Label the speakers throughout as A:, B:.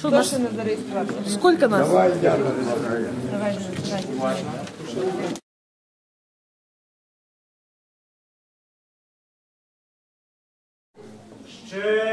A: Хто
B: нас?
A: не зареєструвався?
B: Скільки нас?
A: Давай, давай.
C: Ще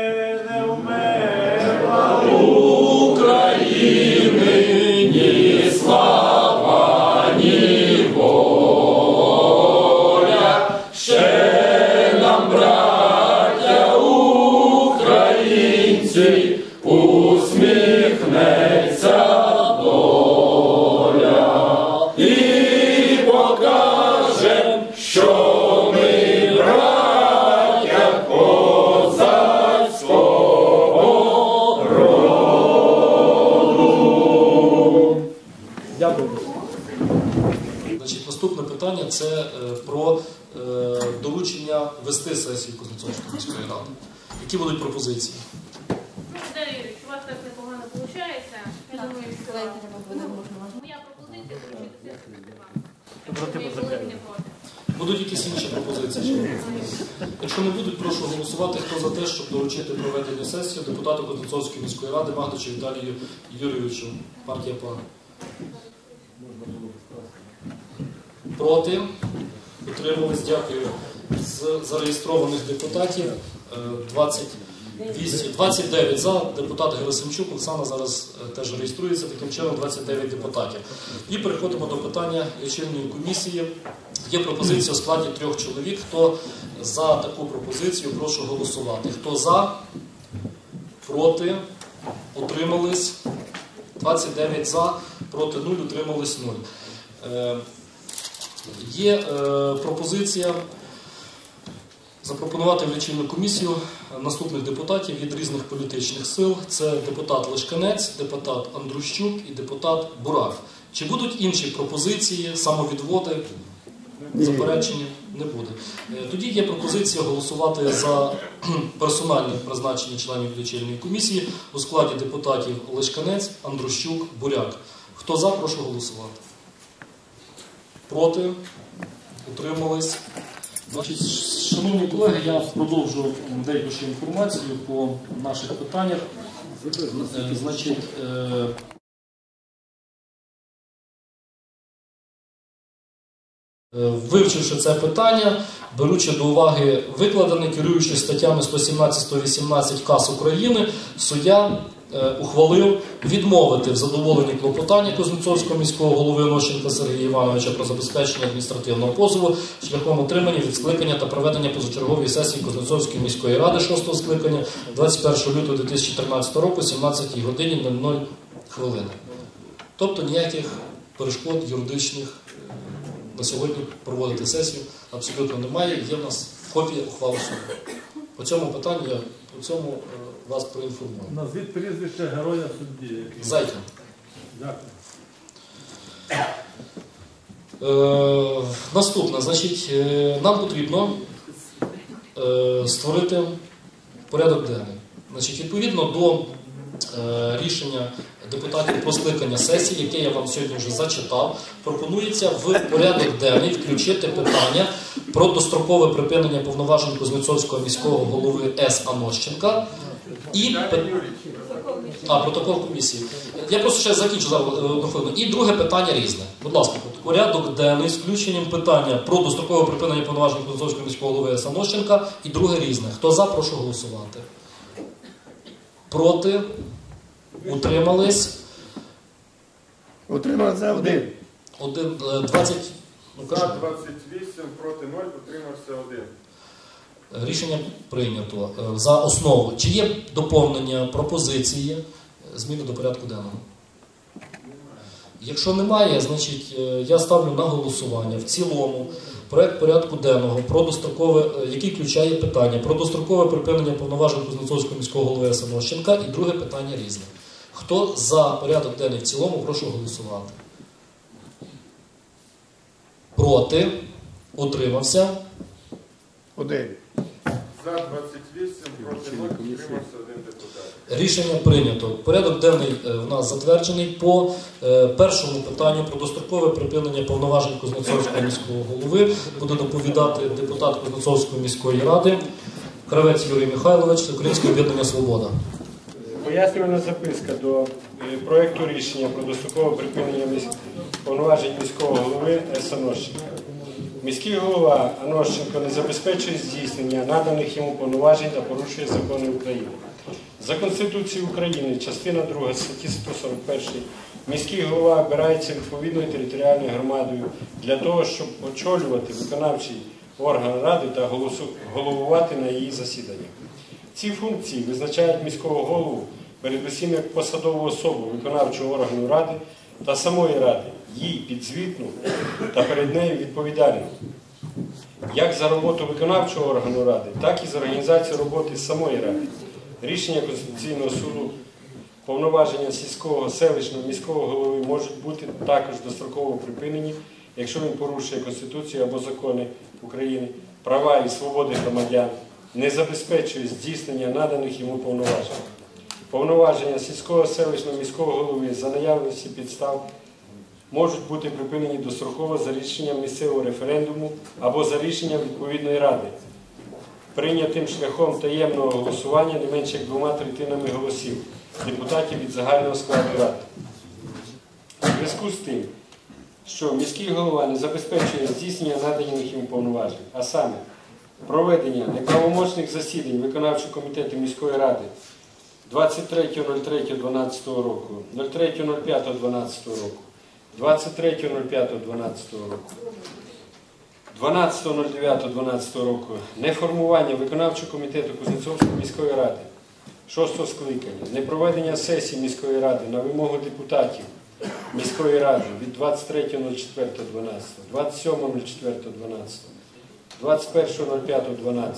D: питання це е, про е, доручення вести сесію Кузнецовської міської ради. Які будуть пропозиції?
E: Ну, у вас так непогано виходить. Я думаю, що моя пропозиція доручити сесію.
D: Будуть якісь інші пропозиції? Якщо не будуть, прошу голосувати. Хто за те, щоб доручити проведення сесії депутату Кузнецовської міської ради Магдичу Віталію Юрійовичу, партія ПАН. Проти? Утримались, дякую. З зареєстрованих депутатів е, 28, 29 за. Депутат Герасимчук Оксана зараз е, теж реєструється, таким чином 29 депутатів. І переходимо до питання лічильної комісії. Є пропозиція у складі трьох чоловік. Хто за таку пропозицію, прошу голосувати. Хто за, проти, утримались. 29 за, проти 0, утримались 0. Є е, пропозиція запропонувати в лічильну комісію наступних депутатів від різних політичних сил. Це депутат Лешканець, депутат Андрущук і депутат Бурак. Чи будуть інші пропозиції, самовідводи, заперечення? Не буде. Е, Тоді є пропозиція голосувати за персональне призначення членів лічильної комісії у складі депутатів Лешканець, Андрущук, Буряк. Хто за, прошу голосувати. Проти? Утримались? Значить, шановні колеги, я продовжу деяку ще інформацію по наших питаннях. Е, Значить, е, Е, Вивчивши це питання, беручи до уваги викладене, керуючись статтями 117-118 КАС України, суддя ухвалив відмовити в задоволенні клопотання Кузнецовського міського голови Нощенка Сергія Івановича про забезпечення адміністративного позову шляхом отримання відскликання та проведення позачергової сесії Кузнецовської міської ради 6 скликання 21 лютого 2013 року, 17 годині 00 хвилини. Тобто ніяких перешкод юридичних на сьогодні проводити сесію абсолютно немає. Є в нас копія ухвали суду. По цьому питанню я по цьому е, вас проінформую.
C: Назвіть прізвище героя судді.
D: Зайка.
C: Дякую.
D: Е, наступне, значить, е, нам потрібно е, створити порядок денний. Значить, відповідно до е, рішення депутатів про скликання сесії, яке я вам сьогодні вже зачитав, пропонується в порядок денний включити питання про дострокове припинення повноважень Кузнецовського міського голови С. Анощенка і а, протокол комісії. Я просто ще закінчу зараз е, хвилину. І друге питання різне. Будь ласка, порядок денний з включенням питання про дострокове припинення повноважень Кузнецовського міського голови Санощенка і друге різне. Хто за, прошу голосувати. Проти? Утримались?
F: Утримався один.
D: Один, е, 20. Ну.
G: За 28, проти 0, утримався 1.
D: Рішення прийнято Е, за основу. Чи є доповнення пропозиції е, зміни до порядку денного? Якщо немає, значить е, я ставлю на голосування в цілому проект порядку денного про дострокове, який включає питання про дострокове припинення повноважень Кузнецовського міського голови Самощенка і друге питання різне. Хто за порядок денний в цілому, прошу голосувати. Проти? Утримався?
F: Один.
G: За 28, проти 0, утримався 1 депутат.
D: Рішення прийнято. Порядок денний е, в нас затверджений по е, першому питанню про дострокове припинення повноважень Кузнецовського міського голови. Буде доповідати депутат Кузнецовської міської ради Кравець Юрій Михайлович, Українське об'єднання Свобода.
F: Пояснювальна записка до е, проекту рішення про дострокове припинення повноважень міського голови С. Анощенка. Міський голова Анощенко не забезпечує здійснення наданих йому повноважень та порушує закони України. За Конституцією України, частина 2 статті 141, міський голова обирається відповідною територіальною громадою для того, щоб очолювати виконавчий орган ради та головувати на її засіданнях. Ці функції визначають міського голову передусім як посадову особу виконавчого органу ради та самої ради, їй підзвітну та перед нею відповідальну. Як за роботу виконавчого органу ради, так і за організацію роботи самої ради. Рішення Конституційного суду, повноваження сільського, селищного, міського голови можуть бути також достроково припинені, якщо він порушує Конституцію або закони України, права і свободи громадян, не забезпечує здійснення наданих йому повноважень. Повноваження сільського, селищного, міського голови за наявності підстав можуть бути припинені достроково за рішенням місцевого референдуму або за рішенням відповідної ради, прийнятим шляхом таємного голосування не менше як двома третинами голосів депутатів від загального складу ради. У зв'язку з тим, що міський голова не забезпечує здійснення наданих йому повноважень, а саме проведення неправомочних засідань виконавчого комітету міської ради 23.03.12 року, 03.05.12 року, 23.05.12 року, 12.09.12 року неформування виконавчого комітету Кузнецовської міської ради. 6 скликання, непроведення сесії міської ради на вимогу депутатів міської ради від 23.04.12, 27.04.12, 21.05.12,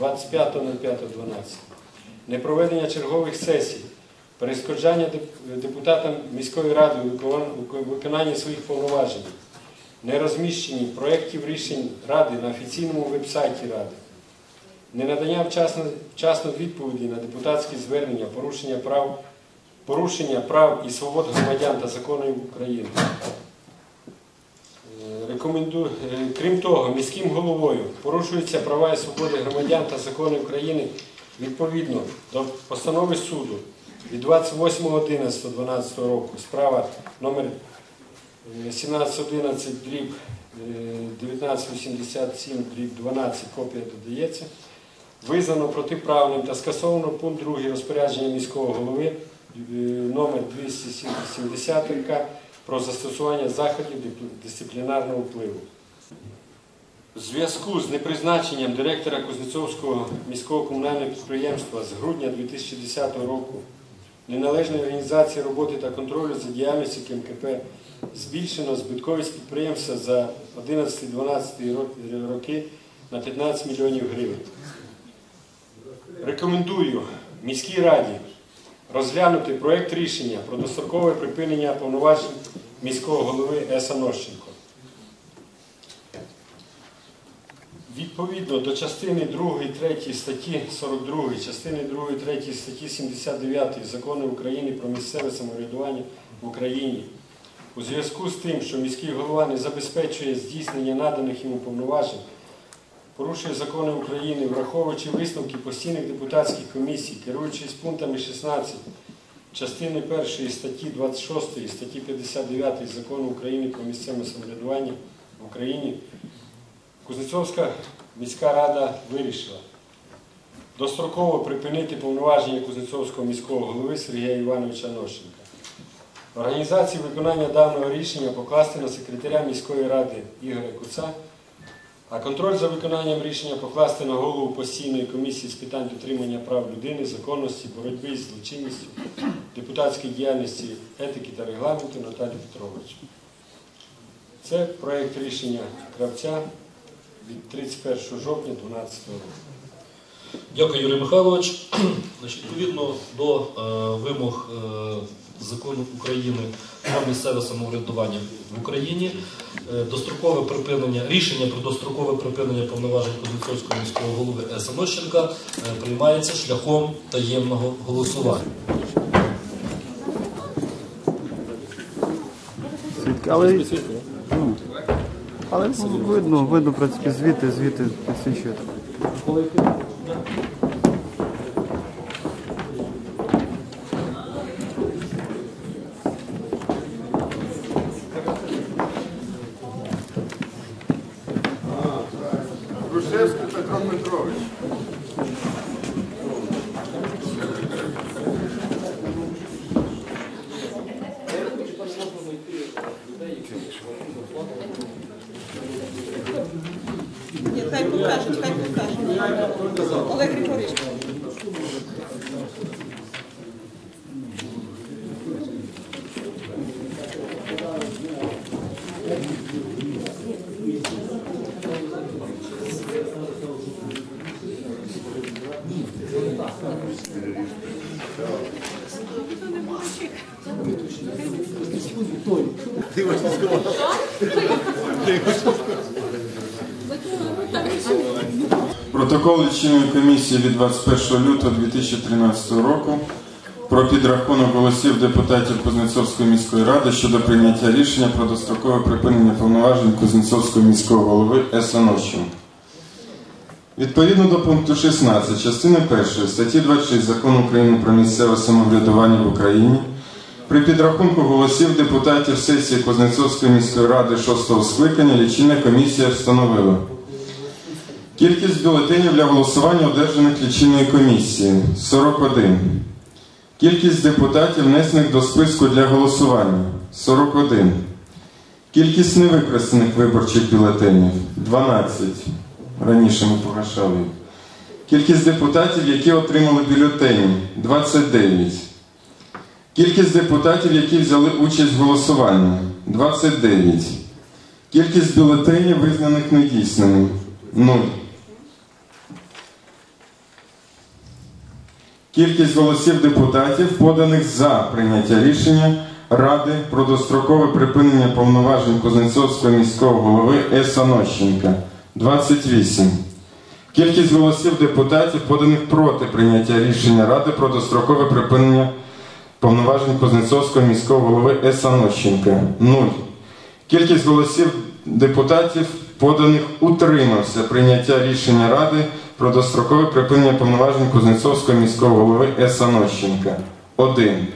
F: 25.05.12, непроведення чергових сесій, перешкоджання депутатам міської ради у виконанні своїх повноважень, нерозміщенні проєктів рішень Ради на офіційному веб-сайті Ради, ненадання вчасно, вчасно відповіді на депутатські звернення, порушення прав, порушення прав і свобод громадян та законів України. Е, е, Крім того, міським головою порушуються права і свободи громадян та закони України відповідно до постанови суду від 28.11.12 року, справа номер 1711 дріб е, 1987 дріб 12, копія додається. Визнано протиправним та скасовано пункт 2 розпорядження міського голови е, номер 270 РК про застосування заходів дисциплінарного впливу. У зв'язку з непризначенням директора Кузнецовського міського комунального підприємства з грудня 2010 року неналежної організації роботи та контролю за діяльністю КМКП збільшено збитковість підприємства за 11-12 роки на 15 мільйонів гривень. Рекомендую міській раді розглянути проєкт рішення про дострокове припинення повноважень міського голови С. Нощенко. Відповідно до частини 2, 3 статті 42, частини 2, 3 статті 79 Закону України про місцеве самоврядування в Україні, у зв'язку з тим, що міський голова не забезпечує здійснення наданих йому повноважень, порушує закони України, враховуючи висновки постійних депутатських комісій, керуючись пунктами 16 частини 1 статті 26 статті 59 Закону України про місцеве самоврядування в Україні, Кузнецовська міська рада вирішила достроково припинити повноваження Кузнецовського міського голови Сергія Івановича Нощенка. Організацію виконання даного рішення покласти на секретаря міської ради Ігоря Куца, а контроль за виконанням рішення покласти на голову постійної комісії з питань дотримання прав людини, законності, боротьби з злочинністю, депутатської діяльності, етики та регламенту Наталі Петрович. Це проєкт рішення Кравця від 31 жовтня 2012 року.
D: Дякую, Юрій Михайлович. Відповідно до е, вимог е, закону України про місцеве самоврядування в Україні, е, дострокове припинення, рішення про дострокове припинення повноважень Кузнецовського міського голови С. Е, приймається шляхом таємного голосування.
B: Але, ну, але видно, видно, в принципі, звіти, звіти підсвічують.
A: Хай покажуть, хай покажуть. Олег Григорович.
H: Протокол лічильної комісії від 21 лютого 2013 року про підрахунок голосів депутатів Кузнецовської міської ради щодо прийняття рішення про дострокове припинення повноважень Кузнецовського міського голови С. Відповідно до пункту 16 частини 1 статті 26 Закону України про місцеве самоврядування в Україні при підрахунку голосів депутатів сесії Кузнецовської міської ради 6 скликання лічильна комісія встановила Кількість бюлетенів для голосування одержаних лічильною комісією 41. Кількість депутатів, внесених до списку для голосування 41. Кількість невикористаних виборчих бюлетенів 12. Раніше ми погашали. Кількість депутатів, які отримали бюлетені 29. Кількість депутатів, які взяли участь в голосуванні 29. Кількість бюлетенів, визнаних недійсними 0. Кількість голосів депутатів, поданих за прийняття рішення Ради про дострокове припинення повноважень Кузнецовського міського голови С. Анощенка 28. Кількість голосів депутатів, поданих проти прийняття рішення Ради про дострокове припинення повноважень Кузнецовського міського голови С. Анощенка 0. Кількість голосів депутатів, поданих утримався прийняття рішення Ради про дострокове припинення повноважень Кузнецовського міського голови С. Анощенка 1.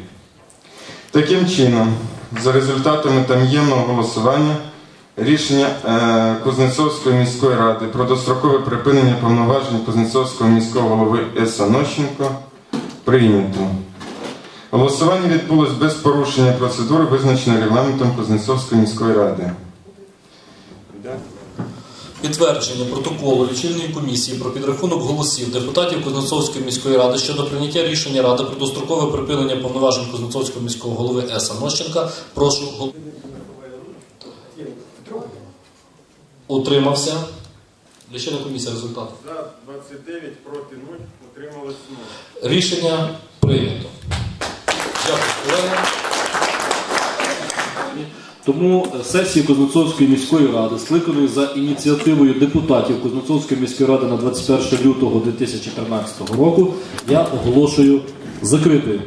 H: Таким чином, за результатами там'ємного голосування, рішення е, Кузнецовської міської ради про дострокове припинення повноважень Кузнецовського міського голови С. Анощенко прийнято. Голосування відбулось без порушення процедури, визначеної регламентом Кузнецовської міської ради.
D: Підтвердження протоколу лічильної комісії про підрахунок голосів депутатів Кузнецовської міської ради щодо прийняття рішення Ради про дострокове припинення повноважень Кузнецовського міського голови С. Анощенка. Прошу гол- утримався. Лічильна комісія результат.
G: За 29, проти 0, утрималось 0.
D: Рішення прийнято. Дякую, колеги. Тому е, сесії Кузнецовської міської ради, скликаної за ініціативою депутатів Кузнецовської міської ради на 21 лютого 2013 року, я оголошую закритою.